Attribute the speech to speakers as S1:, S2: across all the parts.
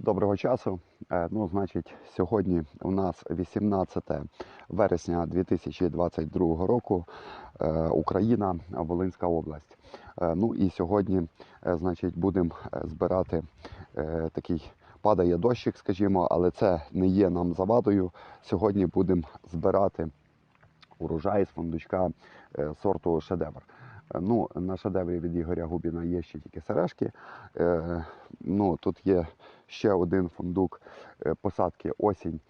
S1: Доброго часу. Е, Ну, значить, сьогодні у нас 18 вересня 2022 року. Е, Україна, Волинська область. Е, Ну і сьогодні, значить, будемо збирати такий. Падає дощик, скажімо, але це не є нам завадою. Сьогодні будемо збирати урожай з фундучка сорту шедевр. Ну, на шедеврі від Ігоря Губіна є ще тільки сережки. Ну, тут є ще один фундук е, посадки осінь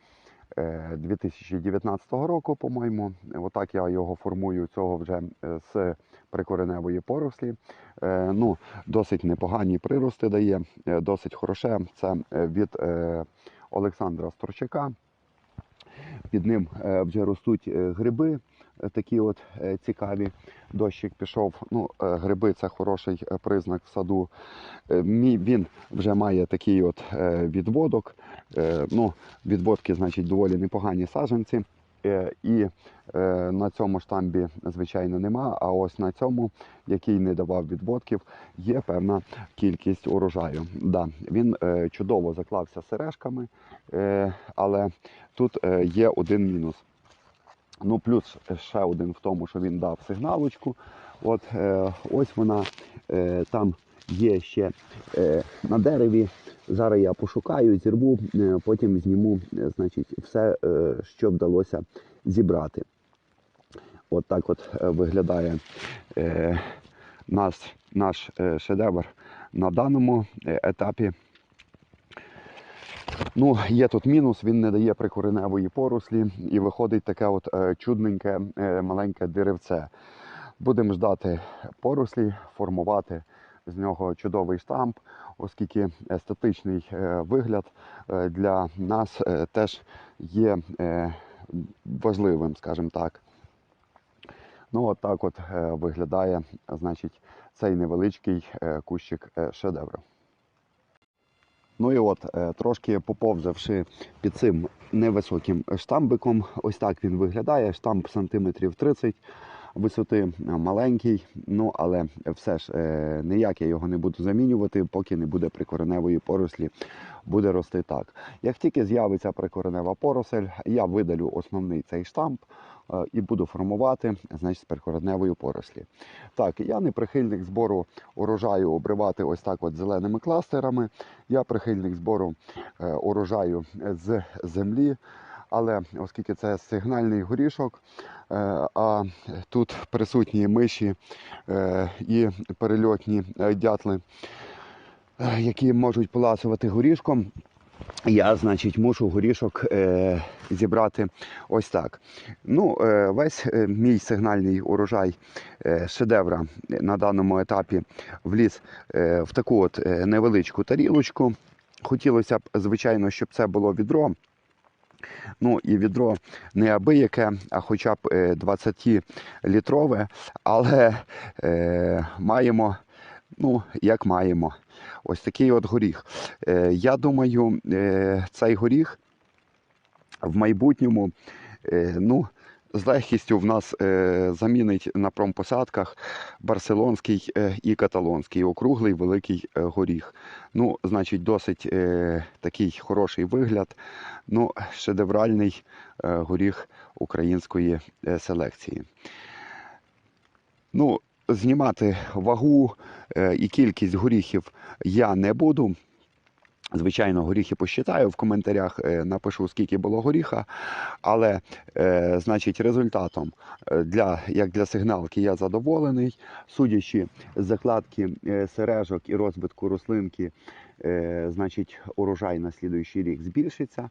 S1: е, 2019 року, по-моєму. Отак я його формую цього вже е, з прикореневої порослі. Е, Ну, досить непогані прирости дає, е, досить хороше. Це е, від е, Олександра Сторчака. Під ним е, вже ростуть е, гриби, е, такі от е, цікаві. Дощик пішов. Ну, е, гриби це хороший е, признак в саду. Він вже має такий от відводок. Ну, відводки, значить, доволі непогані саджанці. Е, І на цьому штамбі, звичайно, нема. А ось на цьому, який не давав відводків, є певна кількість урожаю. Да, він чудово заклався сережками, але тут є один мінус. Ну, плюс ще один в тому, що він дав сигналочку. От е, ось вона е, там є ще е, на дереві. Зараз я пошукаю, зірву, е, потім зніму е, значить, все, е, що вдалося зібрати. От так от е, виглядає е, наш, наш е, шедевр на даному е, етапі. Ну, є тут мінус, він не дає прикореневої порослі і виходить таке от е, чудненьке е, маленьке деревце. Будемо ждати порослі, формувати з нього чудовий штамп, оскільки естетичний е, вигляд для нас теж є важливим, скажімо так. Ну, от так от виглядає, значить, цей невеличкий кущик шедевру. Ну і от, е, трошки поповзавши під цим невисоким штамбиком, ось так він виглядає. Штамп сантиметрів 30 висоти е, маленький, ну але все ж е, ніяк я його не буду замінювати, поки не буде прикореневої порослі, буде рости так. Як тільки з'явиться прикоренева поросель, я видалю основний цей штамп е, і буду формувати значить, з прикореневої порослі. Так, я не прихильник збору урожаю обривати ось так от зеленими кластерами. Я прихильник збору урожаю з землі. Але оскільки це сигнальний горішок, е, а тут присутні миші е, і перельотні е, дятли, які можуть поласувати горішком, я, значить, мушу горішок зібрати ось так. Ну, весь мій сигнальний урожай шедевра на даному етапі вліз в таку от невеличку тарілочку. Хотілося б, звичайно, щоб це було відро. Ну і відро не абияке, а хоча б 20-літрове, але е, маємо, ну, як маємо. Ось такий от горіх. Е, я думаю, е, цей горіх в майбутньому, е, ну, з легкістю в нас е, замінить на промпосадках барселонський е, і каталонський округлий великий е, горіх. Ну, значить, досить такий хороший вигляд. Ну, шедевральний горіх української селекції. Ну, знімати вагу і кількість горіхів я не буду. Звичайно, горіхи посчитаю в коментарях, е, напишу, скільки було горіха. Але, е, значить, результатом е, для, як для сигналки я задоволений. Судячи з закладки сережок і розвитку рослинки, значить, урожай на слідуючий рік збільшиться.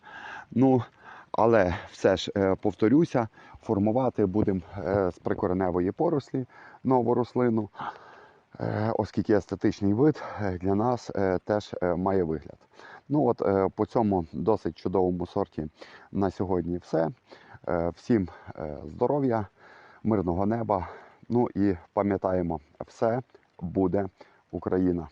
S1: Ну, але все ж повторюся, формувати будемо з прикореневої порослі нову рослину. Е, оскільки естетичний вид е, для нас е, теж має вигляд. Ну от по цьому досить чудовому сорті на сьогодні все. Всім здоров'я, мирного неба. Ну і пам'ятаємо, все буде Україна.